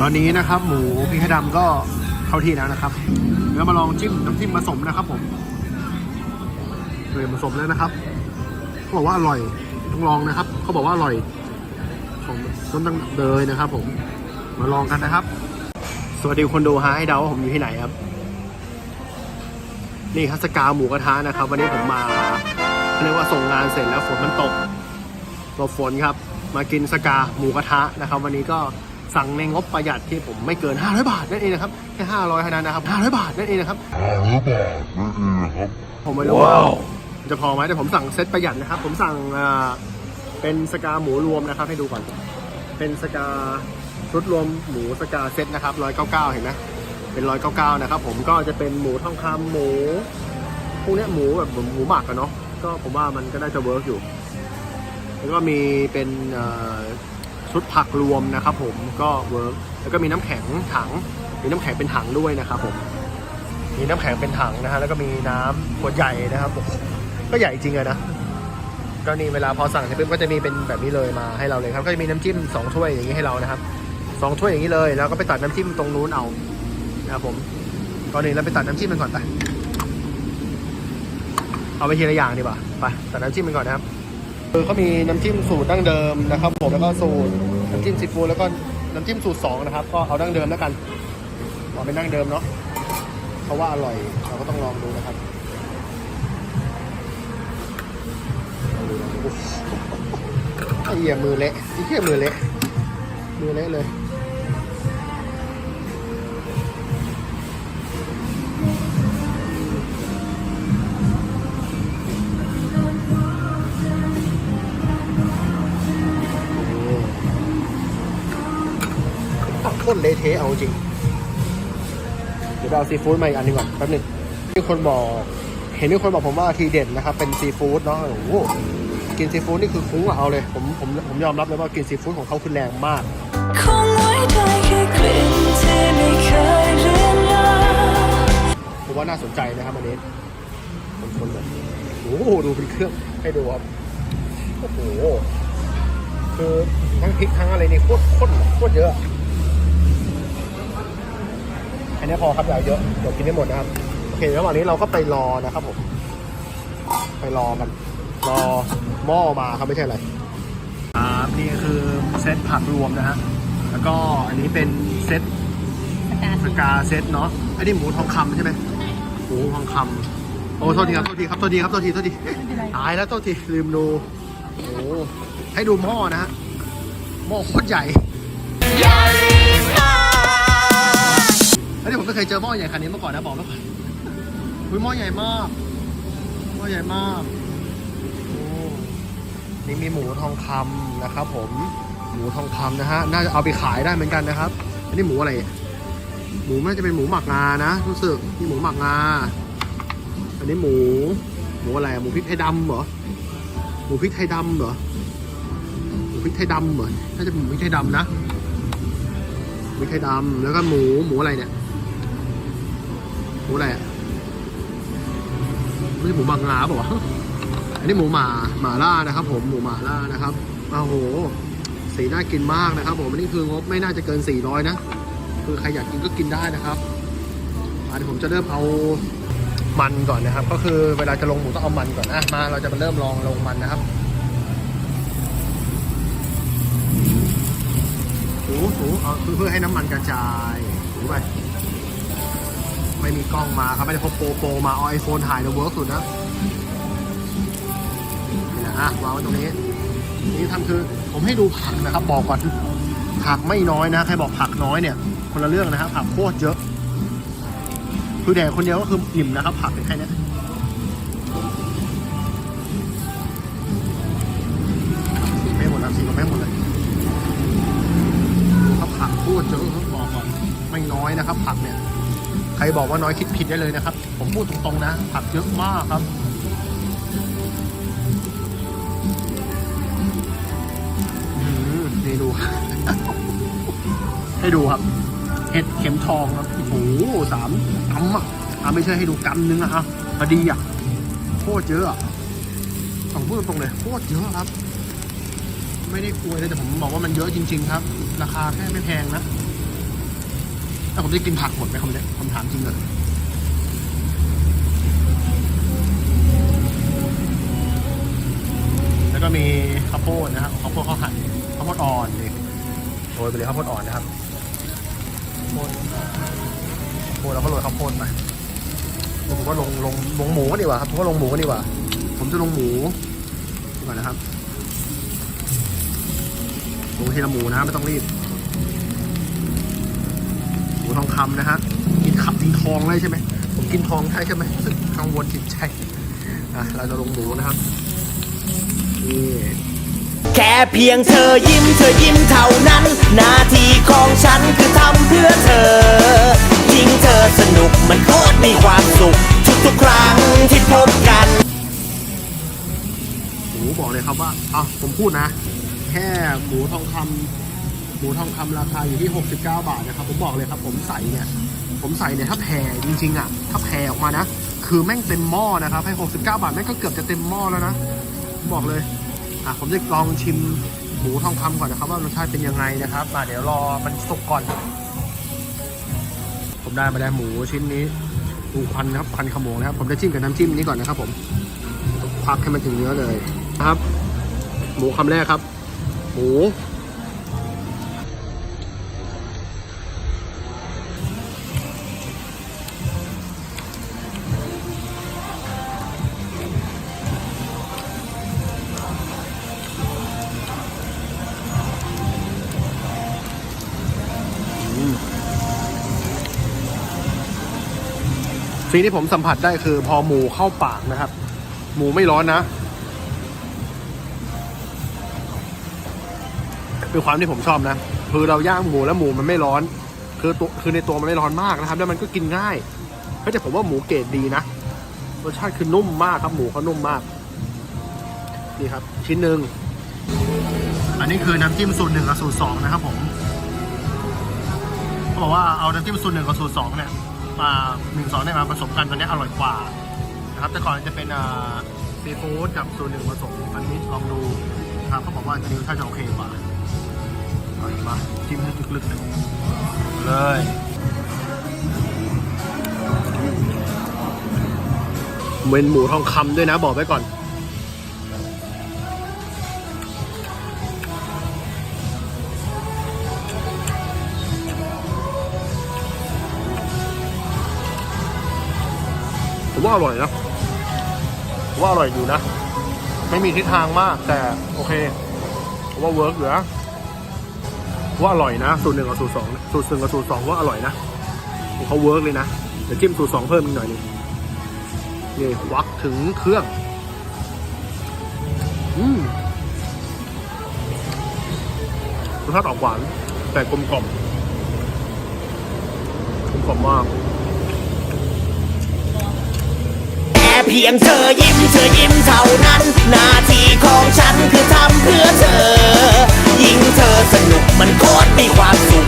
ตอนนี้นะครับ หมูพริกไทยดำก็เข้าที่แล้วนะครับแล้วมาลองจิ้มน้ำจิ้มผสมนะครับ ผมเลยผสมแล้วนะครับเขาบอกว่าอร่อยต้องลองนะครับ เขาบอกว่าอร่อย ของต้นตั้งเลยนะครับ ผม มาลองกันนะครับ สวัสดีคนดูฮะให้เดาว่าผมอยู่ที่ไหนครับ นี่ครับสกาหมูกระทะนะครับ วันนี้ผมมาเขาเรียกว่าส่งงานเสร็จแล้วฝนมันตกตกฝนครับ มากินสกาหมูกระทะนะครับ วันนี้ก็ สั่งในงบประหยัดที่ผมไม่เกิน 500 บาทนั่นเองนะครับแค่500เท่านั้นนะครับ500 บาทนั่นเองนะครับห้าร้อยบาทนั่นเองนะครับผมไม่รู้ว่าจะพอไหมแต่ผมสั่งเซตประหยัดนะครับ ผมสั่งอ่าเป็นสกาหมูรวมนะครับ ให้ดูก่อนเป็นสกาชุดรวมหมูสกาเซตนะครับร้อยเก้าเก้าเห็นไหมเป็นร้อยเก้าเก้านะครับผมก็จะเป็นหมูทองคำหมูพวกเนี้ยหมูแบบหมูหมูหมักกันเนาะก็ผมว่ามันก็น่าจะเวิร์กอยู่ แล้วก็มีเป็นเอ่อ ชุดผักรวมนะครับผมก็เวิร์กแล้วก็มีน้ำแข็งถัง มีน้ำแข็งเป็นถังด้วยนะครับผมมีน้ำแข็งเป็นถังนะฮะแล้วก็มีน้ำขวดใหญ่นะครับผมก็ใหญ่จริงอะนะก็นี่เวลาพอสั่งเสร็จปุ๊บก็จะมีเป็นแบบนี้เลยมาให้เราเลยครับก็จะมีน้ำจิ้มสองถ้วยอย่างนี้ให้เรานะครับสองถ้วยอย่างนี้เลยแล้วก็ไปตัดน้ำจิ้มตรงนู้นเอานะครับผมก่อนอื่นเราไปตัดน้ำจิ้มมันก่อนไปเอาไปทีละอย่างดีกว่าไปตัดน้ำจิ้มมันก่อนนะครับคือเขามีน้ำจิ้มสูตรดั้งเดิมนะครับ ผมแล้วก็สูตร น้ำจิ้มซีฟู้ดแล้วก็น้ำจิ้มสูตรสองนะครับ ก็เอาดั้งเดิมแล้วกันเอาเป็นดั้งเดิมเนาะเพราะว่าอร่อยเราก็ต้องลองดูนะครับไอ้เหี้ยมือเละไอ้เหี้ยมือเละมือเละเลย ตรเละเทะเอาจริง เดี๋ยวไปเอาซีฟู้ดมาอีกอันหนึงก่อนแป๊บหนึงมีคนบอก เห็นมีคนบอกผมว่าทีเด็ดนะครับ เป็นซีฟู้ดเนาะโอ้โหกินซีฟู้ดนี่คือคุ้มอะเอาเลย ผมผมผมยอมรับเลยว่ากินซีฟู้ดของเขาคือแรงมากคงไว้ได้แค่กลิ่นที่ไม่เคยเลือนลางผมว่าน่าสนใจนะครับอันนี้คนๆเลยโอ้โหดูเป็นเครื่องให้ดูครับโอ้โหคือทั้งพริกทั้งอะไรนี่โคตรโคตรโคตรเยอะ อันนี้พอครับอย่าเอาเยอะเดี๋ยวกินได้หมดนะครับโอเคระหว่างนี้เราก็ไปรอนะครับผมไปรอกัน รอหม้อมาครับไม่ใช่อะไรครับนี่คือเซตผักรวมนะฮะแล้วก็อันนี้เป็นเซตสกาเซตเนาะอันนี้หมูทองคำใช่ไหมหมูทองคำโอ้โทษทีครับโทษทีครับโทษทีครับโทษทีโทษทีตายแล้วโทษทีลืมดูโอ้ให้ดูหม้อนะฮะหม้อโคตรใหญ่ แล้วนี่ผมไม่เคยเจอหม้อใหญ่ขนาดนี้มาก่อนนะบอกแล้วก่อนอุ้ยหม้อใหญ่มากหม้อใหญ่มากโอ้นี่มีหมูทองคำนะครับ ผมหมูทองคำนะฮะน่าจะเอาไปขายได้เหมือนกันนะครับ อันนี้หมูอะไร หมูน่าจะเป็นหมูหมักงานะรู้สึกนี่หมูหมักงาอันนี้หมู หมูอะไรอะหมูพริกไทยดำเหรอหมูพริกไทยดำเหรอหมูพริกไทยดำเหรอน่าจะเป็นหมูพริกไทยดำนะหมูพริกไทยดำแล้วก็หมูหมูอะไรเนี่ย มูอะไรอะไม่ใช่หมูหมักงาป่าวะอันนี้หมูหมาหมาล่านะครับ ผมหมูหมาล่านะครับโอ้โหสีน่ากินมากนะครับ ผมอันนี้คืองบไม่น่าจะเกิน 400 นะ คือใครอยากกินก็กินได้นะครับอะเดี๋ยวผมจะเริ่มเอามันก่อนนะครับ ก็คือเวลาจะลงหมูต้องเอามันก่อนอะมาเราจะมาเริ่มลองลงมันนะครับถูถูเอาเพื่อให้น้ำมันกระจายถูไป ไม่มีกล้องมาครับไม่ได้พกโปรโปรมาเอาไอโฟนถ่ายนะเวิร์กสุดนะนี่นะอะวางไว้ตรงนี้ นี่ทำคือผมให้ดูผักนะครับ บอกก่อนผักไม่น้อยนะใครบอกผักน้อยเนี่ย คนละเรื่องนะครับผักโคตรเยอะคือแดกคนเดียวก็คืออิ่มนะครับ ผักเป็นแค่นี้ไม่หมดนะสีก็ไม่หมดเลยดูครับผักโคตรเยอะบอกก่อนไม่น้อยนะครับ ผักเนี่ย รบอกว่าน้อยคิดผิดได้เลยนะครับ ผมพูดตรงๆนะผักเยอะมากครับอืมนี่ดู ให้ดูครับ เห็ดเข็มทองครับ โอ้โหสามกำอะอะไม่ใช่ให้ดูกำนึงอะครับพอดีอะโคตรเยอะอะต้องพูดตรงๆเลยโคตรเยอะครับ ไม่ได้คุยเลยแต่ผมบอกว่ามันเยอะจริง ๆ ครับ ราคาแค่ไม่แพงนะ ถ้าผมจะกินผักหมดไหมคำนี้คำถามจริงเลยแล้วก็มีข้าวโพดนะครับข้าวโพดข้าวหั่นข้าวโพดอ่อนนี่โรยไปเลยข้าวโพดอ่อนนะครับข้าวโพดข้าโพดแล้วก็โรยข้าวโพดไปผมว่าลงลงลงหมูก็ดีกว่าครับผมว่าลงหมูก็ดีกว่า ผมจะลงหมูก่อนนะครับลงทีละหมูนะครับไม่ต้องรีบ ทองคำนะฮะ กินขับกินทองเลยใช่ไหม ผมกินทองใช่ใช่ไหมรู้สึกกังวลจิตใจอะเราจะลงหมูนะครับนี่แค่เพียงเธอยิ้มเธอยิ้มเท่านั้นหน้าที่ของฉันคือทำเพื่อเธอยิ่งเธอสนุกมันโคตรมีความสุข ทุกๆครั้งที่พบกันหมูบอกเลยครับว่าอะผมพูดนะ แค่หมูทองคำ หมูทองคำราคาอยู่ที่ 69 บาทนะครับ ผมบอกเลยครับ ผมใส่เนี่ย ผมใส่เนี่ยถ้าแผ่จริงๆอะ ถ้าแผ่ออกมานะ คือแม่งเต็มหม้อนะครับให้69 บาทแม่งก็เกือบจะเต็มหม้อแล้วนะผมบอกเลย อะผมจะลองชิมหมูทองคำก่อนนะครับ ว่ารสชาติเป็นยังไงนะครับอะเดี๋ยวรอมันสุกก่อน ผมได้มาแล้วหมูชิ้นนี้ดูควันนะครับควันขโมงนะครับ ผมจะจิ้มกับน้ำจิ้มนี้ก่อนนะครับ ผมควักให้มันถึงเนื้อเลยนะครับ หมูคำแรกครับ หมู สิ่งที่ผมสัมผัสได้คือ พอหมูเข้าปากนะครับ หมูไม่ร้อนนะคือความที่ผมชอบนะคือเราย่างหมูแล้วหมูมันไม่ร้อน คือตัวคือในตัวมันไม่ร้อนมากนะครับ แล้วมันก็กินง่ายก็แต่ผมว่าหมูเกรดดีนะรสชาติคือนุ่มมากครับหมูเขานุ่มมากนี่ครับ ชิ้นหนึ่งอันนี้คือน้ำจิ้มสูตรหนึ่งกับสูตรสองนะครับผมเขาบอกว่าเอาน้ำจิ้มสูตรหนึ่งกับสูตรสองเนี่ย หนึ่งสองได้มาผสมกันตัวนี้อร่อยกว่านะครับแต่ก่อนจะเป็นซีฟู้ดกับสูตรหนึ่งผสมอันนี้ลองดูนะครับเขาบอกว่าอันนี้ถ้าจะโอเคกว่าเอาอีกมาจิ้มให้ลึกๆเลยเลยเมนหมูทองคำด้วยนะบอกไว้ก่อน ผมว่าอร่อยนะผมว่าอร่อยอยู่นะ ไม่มีทิศทางมาก แต่โอเคผมว่าเวิร์กอยู่นะว่าอร่อยนะ สูตรหนึ่งกับสูตรสองสูตรหนึ่งกับสูตรสองว่าอร่อยนะเขาเวิร์กเลยนะเดี๋ยวจิ้มสูตรสองเพิ่มอีกหน่อยนึงนี่วักถึงเครื่อง อืมรสชาติออกหวาน แต่กลมกล่อมกลมกล่อมมาก แค่ เพียงเธอยิ้มเธอยิ้มเท่านั้น หน้าที่ของฉันคือทำเพื่อเธอ ยิ่งเธอสนุกมันโคตรมีความสุข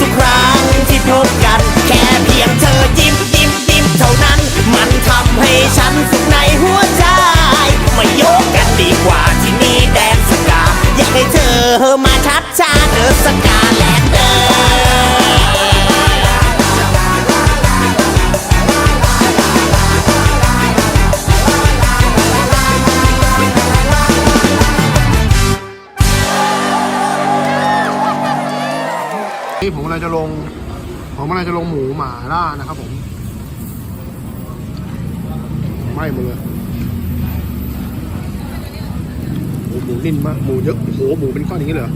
ทุกๆครั้งที่พบกัน แค่เพียงเธอยิ้มยิ้มยิ้มเท่านั้น มันทำให้ฉันสุขในหัวใจมาโยกกันดีกว่าที่นี่แดนสกา อยากให้เธอมาชัดชาเดอสกาแลนเดอร์ นี่ผมกำลังจะลง ผมกำลังจะลงหมูหมาล่านะครับผมไม้หมดเลยโอ้หมูนิ่มมากหมูเยอะโอ้โหหมูเป็นก้อนอย่างนี้เลยเหรอ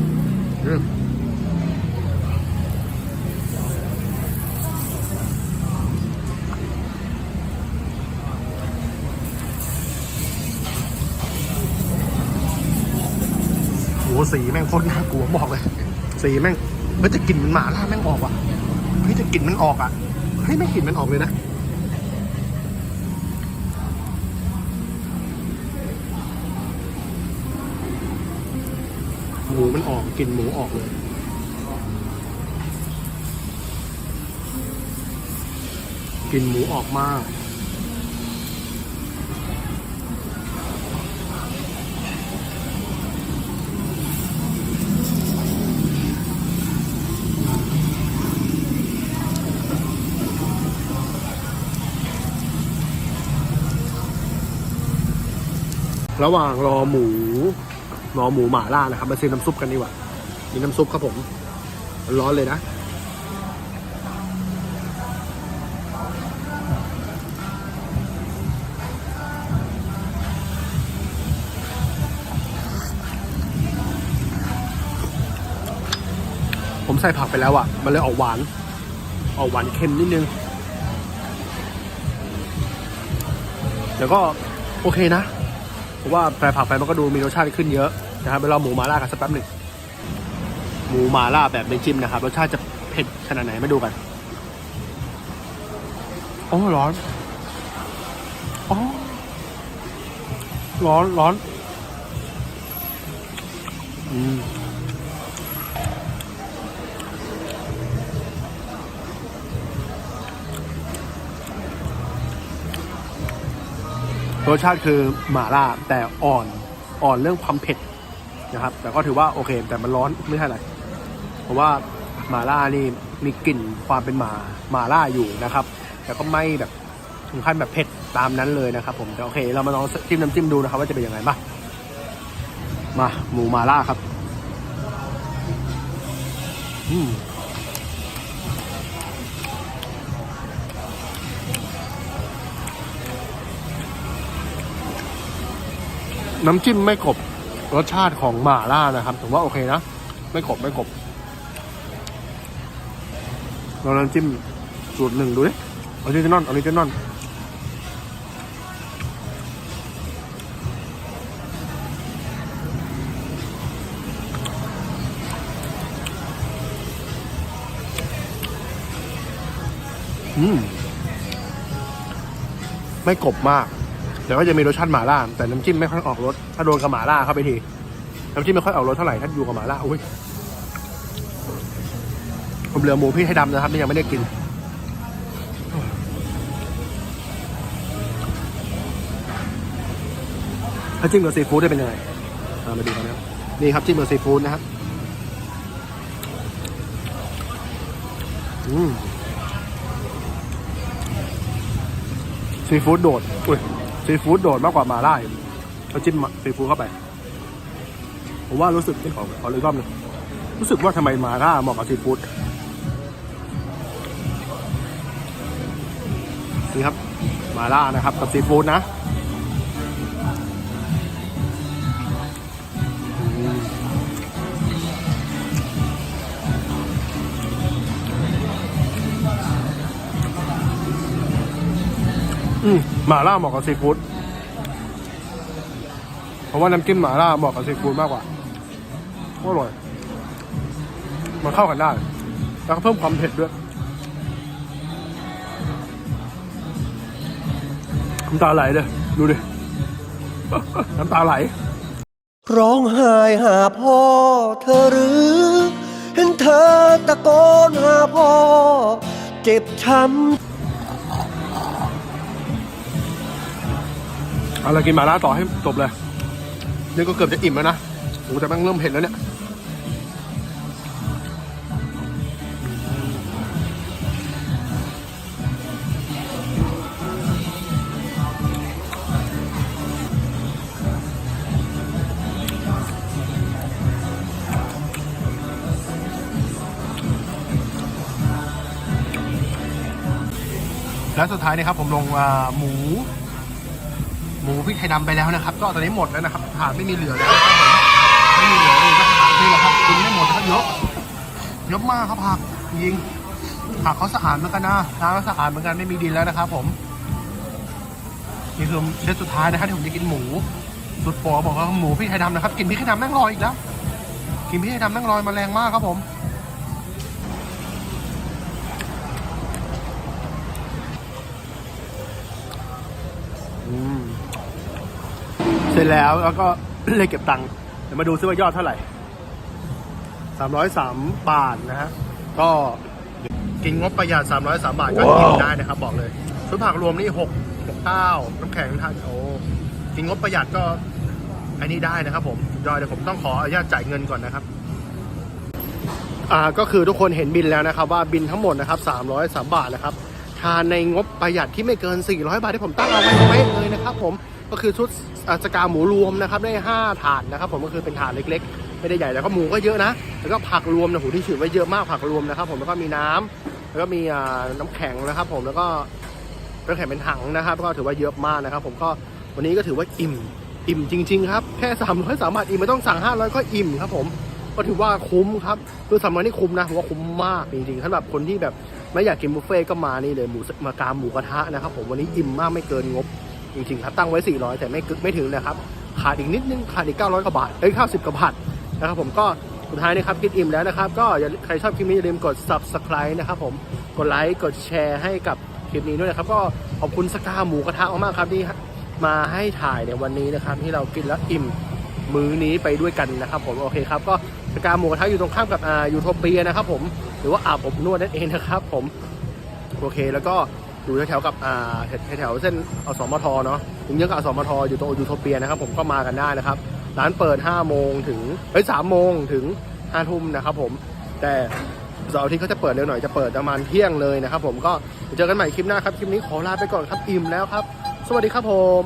โอ้สีแม่งโคตรน่ากลัวบอกเลย สีแม่ง เฮ้ยแต่กลิ่นมันหมาล่าแม่งออกว่ะเฮ้ยแต่กลิ่นมันออกอะเฮ้ยไม่กลิ่นมันออกเลยนะหมูมันออกกลิ่นหมูออกเลยกลิ่นหมูออกมาก ระหว่างรอหมูรอหมูหม่าล่านะครับมาซื้อน้ำซุปกันดีกว่ามีน้ำซุปครับผม ร้อนเลยนะ ผมใส่ผักไปแล้วอะ่ะ มันเลยออกหวาน ออกหวานเค็มนิดนึงเดี๋ยวก็โอเคนะ ราะว่าใส่ผักไปมันก็ดูมีรสชาติขึ้นเยอะนะครับไปลองหมูมาล่ากันสักแป๊บหนึ่งหมูมาล่าแบบไม่จิ้มนะครับ รสชาติจะเผ็ดขนาดไหนมาดูกันโอ้ร้อนอ๋อร้อนร้อนอืม รสชาติคือหม่าล่าแต่อ่อนอ่อนเรื่องความเผ็ดนะครับ แต่ก็ถือว่าโอเค แต่มันร้อนไม่ใช่อะไรเพราะว่าหม่าล่านี่มีกลิ่นความเป็นหมาหม่าล่าอยู่นะครับ แต่ก็ไม่แบบถึงขั้นแบบเผ็ดตามนั้นเลยนะครับ ผมแต่โอเค เรามาลองจิ้มน้ำจิ้มดูนะครับ ว่าจะเป็นยังไงมามาหมูหม่าล่าครับ อืม น้ำจิ้มไม่กบรสชาติของหม่าล่านะครับผมว่าโอเคนะ ไม่กบไม่กบลองน้ำจิ้มสูตรหนึ่งดูดิออริจินอลออริจินอลอืม ไม่กบมาก เดี๋ยวก็จะมีรสชาติหม่าล่า แต่น้ำจิ้มไม่ค่อยออกรสถ้าโดนกับหม่าล่าเข้าไปทีน้ำจิ้มไม่ค่อยออกรสเท่าไหร่ถ้าอยู่กับหม่าล่าอุ้ยผมเหลือหมูพี่ให้ดำนะครับที่ยังไม่ได้กินถ้าจิ้มกับซีฟู้ดได้เป็นยังไงมาดูกันนะนี่ครับจิ้มกับซีฟู้ดนะครับอืมซีฟู้ดโดดอุ้ย ซีฟู้ดโดดมากกว่ามาล่าอีกเขาจิ้มซีฟู้ดเข้าไป ผมว่ารู้สึกที่ของเขาเลยรอบหนึงรู้สึกว่าทำไมมาล่าเหมาะกับซีฟู้ดนี่ครับ มาล่านะครับ กับซีฟู้ดนะ อืมหมาล่าเหมาะกับซีฟู้ดเพราะว่าน้ำจิ้มหมาล่าเหมาะกับซีฟู้ดมากกว่าอร่อย มันเข้ากันได้ แล้วก็เพิ่มความเผ็ดด้วยน้ำตาไหลเลย ดูดิ น้ำตาไหล ร้องไห้หาพ่อเธอหรือ เห็นเธอตะโกนหาพ่อ เจ็บช้ำ เอาละกินหมาล่าต่อให้จบเลยนี่ก็เกือบจะอิ่มแล้วนะโอ้แต่แม่งเริ่มเผ็ดแล้วเนี่ยแล้วสุดท้ายนะครับผมลงหมู มูพริกไทยดำไปแล้วนะครับ ก็ตอนนี้หมดแล้วนะครับถาดไม่มีเหลือแล้วไม่มีเหลือเลยก็ผักนี่แหละครับกินไม่หมดนะครับเยอะเยอะมากครับผักยิงผักเขาสะอาดเหมือนกันนะน้ำก็สะอาดเหมือนกันไม่มีดินแล้วนะครับผมนี่คือเซตสุดท้ายนะครับที่ผมจะกินหมู สุดปรบอกว่าหมูพริกไทยดำนะครับ กินพริกไทยดำแม่งลอยอีกแล้ว กินพริกไทยดำแม่งลอยมาแรงมากครับผม อืม เส ร็จแล้วแล้วก็เลยเก็บตังค์เดี๋ยวมาดูซิว่ายอดเท่าไหร่สามร้อยสามบาทนะฮะก็กินงบประหยัดสามร้อยสามบาทก็กินได้นะครับบอกเลยชุดผักรวมนี่หกหกข้าวน้ำแข็งทานโอ้กินงบประหยัดก็อันนี้ได้นะครับผมยอดเดี๋ยวผมต้องขออนุญาตจ่ายเงินก่อนนะครับอ่าก็คือทุกคนเห็นบินแล้วนะครับ ว่าบินทั้งหมดนะครับ303 บาทนะครับทานในงบประหยัดที่ไม่เกิน 400 บาทที่ผมตั้งเอาไว้เป๊ะเลยนะครับผมก็คือชุดอ่า สกาหมูรวมนะครับได้ห้าถาดนะครับผมก็คือเป็นถาดเล็กๆ ไม่ได้ใหญ่แต่ก็หมูก็เยอะนะ แล้วก็ผักรวมนะโหที่ถือไว้เยอะมากผักรวมนะครับ ผมแล้วก็มีน้ำแล้วก็มีน้ำแข็งนะครับ ผมแล้วก็น้ำแข็งเป็นถังนะครับ ก็ถือว่าเยอะมากนะครับ ผมก็วันนี้ก็ถือว่าอิ่มอิ่มจริง ๆ ครับ แค่สามร้อยสามบาทอิ่มไม่ต้องสั่งห้าร้อยก็อิ่มครับผมก็ถือว่าคุ้มครับคือสำหรับนี่คุ้มนะผมว่าคุ้มมากจริงๆสำหรับคนที่แบบไม่อยากกินบุฟเฟ่ก็มานี่เลยหมูมากามหมูกระทะนะครับผมวันนี้อิ่มมากไม่เกินงบ จริงๆครับตั้งไว้ 400 แต่ไม่กึไม่ถึงนะครับขาดอีกนิดนึงขาดอีก 900กว่าบาทเอ้ย90กว่าบาทนะครับผมก็สุดท้ายนะครับคิดอิ่มแล้วนะครับ ก็อย่าใครชอบคลิปนี้อย่าลืมกด subscribe นะครับผมกดไลค์กดแชร์ให้กับคลิปนี้ด้วยนะครับ ก็ขอบคุณสกาหมูกระทะมากๆครับที่มาให้ถ่ายในวันนี้นะครับ ที่เรากินแล้วอิ่มมื้อนี้ไปด้วยกันนะครับ ผมโอเคครับก็สกาหมูกระทะอยู่ตรงข้ามกับอ่ายูโทเปียนะครับผมหรือว่าอาบอบนวดนั่นเองนะครับ ผมโอเคแล้วก็ อยู่แถวๆกับอ่าแถวๆเส้นอสมทเนาะถึงเยื้องกับอสมทอยู่ตรงยูโทเปียนะครับ ผมก็มากันได้นะครับ ร้านเปิด 5 โมงถึงเอ้ย3โมงถึง5ทุ่มนะครับผมแต่เสาร์อาที่เขาจะเปิดเร็วหน่อยจะเปิดประมาณเที่ยงเลยนะครับผมก็เจอกันใหม่คลิปหน้าครับ คลิปนี้ขอลาไปก่อนครับอิ่มแล้วครับ สวัสดีครับผม